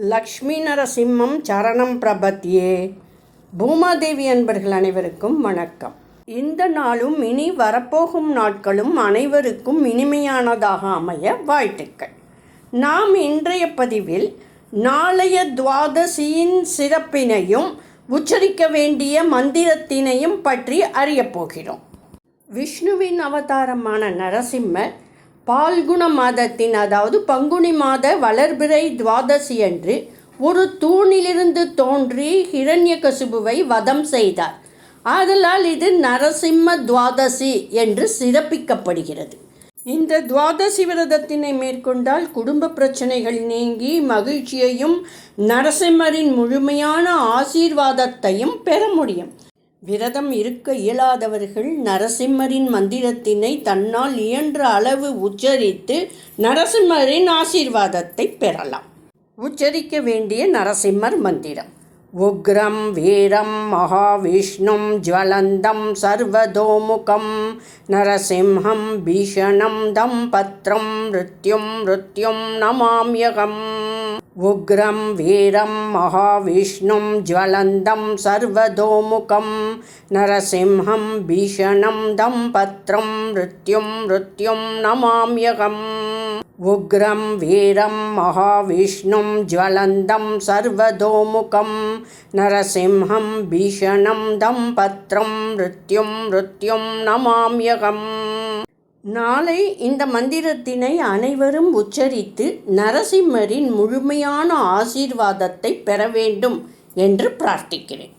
லக்ஷ்மி நரசிம்மம் சரணம் பிரபத்தியே பூமாதேவி அன்பர்கள் அனைவருக்கும் வணக்கம். இந்த நாளும் இனி வரப்போகும் நாட்களும் அனைவருக்கும் இனிமையானதாக அமைய வாழ்த்துக்கள். நாம் இன்றைய பதிவில் நாளைய துவாதசியின் சிறப்பினையும் உச்சரிக்க வேண்டிய மந்திரத்தினையும் பற்றி அறியப் போகிறோம். விஷ்ணுவின் அவதாரமான நரசிம்மர் பால்குண மாதத்தின் அதாவது பங்குனி மாத வளர்பிறை துவாதசி அன்று ஒரு தூணிலிருந்து தோன்றி ஹிரண்ய கசுபுவை வதம் செய்தார். ஆதலால் இது நரசிம்ம துவாதசி என்று சிறப்பிக்கப்படுகிறது. இந்த துவாதசி விரதத்தினை மேற்கொண்டால் குடும்ப பிரச்சனைகள் நீங்கி மகிழ்ச்சியையும் நரசிம்மரின் முழுமையான ஆசீர்வாதத்தையும் பெற முடியும். விரதம் இருக்க இயலாதவர்கள் நரசிம்மரின் மந்திரத்தினை தன்னால் இயன்ற அளவு உச்சரித்து நரசிம்மரின் ஆசீர்வாதத்தை பெறலாம். உச்சரிக்க வேண்டிய நரசிம்மர் மந்திரம். உக்ரம் வீரம் மகாவிஷ்ணும் ஜுவலந்தம் சர்வதோமுகம் நரசிம்ஹம் பீஷணம் தம் பத்ரம் மிருத்யும் மிருத்யும் நமாம்யகம். उग्रं वीरं महाविष्णुं ज्वलन्दं सर्वतोमुखं नरसिंहं भीषणं दम्पत्रं मृत्युं मृत्युं नमाम्यहम्। उग्रं वीरं महाविष्णुं ज्वलन्दं सर्वतोमुखं नरसिंहं भीषणं दम्पत्रं मृत्युं मृत्युं नमाम्यहम्। நாளை இந்த மந்திரத்தினை அனைவரும் உச்சரித்து நரசிம்மரின் முழுமையான ஆசீர்வாதத்தை பெற வேண்டும் என்று பிரார்த்திக்கிறேன்.